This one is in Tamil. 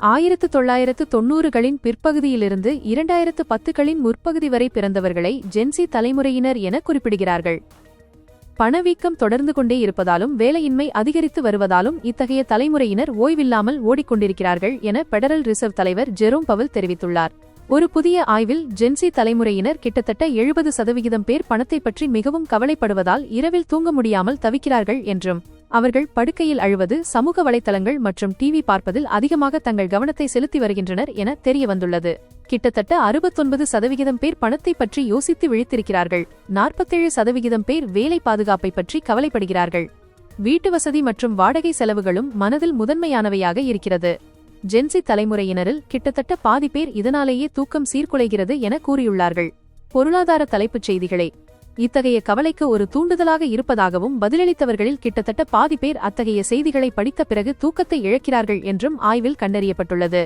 ஆயிரத்து தொள்ளாயிரத்து தொன்னூறுகளின் பிற்பகுதியிலிருந்து இரண்டாயிரத்து பத்துகளின் முற்பகுதி வரை பிறந்தவர்களை ஜென்சி தலைமுறையினர் என குறிப்பிடுகிறார்கள். பணவீக்கம் தொடர்ந்து கொண்டே இருப்பதாலும் வேலையின்மை அதிகரித்து வருவதாலும் இத்தகைய தலைமுறையினர் ஓய்வில்லாமல் ஓடிக்கொண்டிருக்கிறார்கள் என பெடரல் ரிசர்வ் தலைவர் ஜெரோம் பவல் தெரிவித்துள்ளார். ஒரு புதிய ஆய்வில் ஜென்சி தலைமுறையினர் கிட்டத்தட்ட எழுபது சதவிகிதம் பேர் பணத்தை பற்றி மிகவும் கவலைப்படுவதால் இரவில் தூங்க முடியாமல் தவிக்கிறார்கள் என்றும் அவர்கள் படுக்கையில் அழுவது சமூக வலைத்தளங்கள் மற்றும் டிவி பார்ப்பதில் அதிகமாக தங்கள் கவனத்தை செலுத்தி வருகின்றனர் என தெரிய வந்துள்ளது கிட்டத்தட்ட அறுபத்தொன்பது சதவிகிதம் பேர் பணத்தை பற்றி யோசித்து விழித்திருக்கிறார்கள். நாற்பத்தேழு சதவிகிதம் பேர் வேலை பாதுகாப்பை பற்றி கவலைப்படுகிறார்கள். வீட்டு வசதி மற்றும் வாடகை செலவுகளும் மனதில் முதன்மையானவையாக இருக்கிறது. ஜென்சி தலைமுறையினரில் கிட்டத்தட்ட பாதி பேர் இதனாலேயே தூக்கம் சீர்குலைகிறது என கூறியுள்ளார்கள். பொருளாதார தலைப்புச் செய்திகளே. இத்தகைய கவலைக்கு ஒரு தூண்டுதலாக இருப்பதாகவும் பதிலளித்தவர்களில் கிட்டத்தட்ட பாதி பேர் அத்தகைய செய்திகளை படித்த பிறகு தூக்கத்தை இழக்கிறார்கள் என்றும் ஆய்வில் கண்டறியப்பட்டுள்ளது.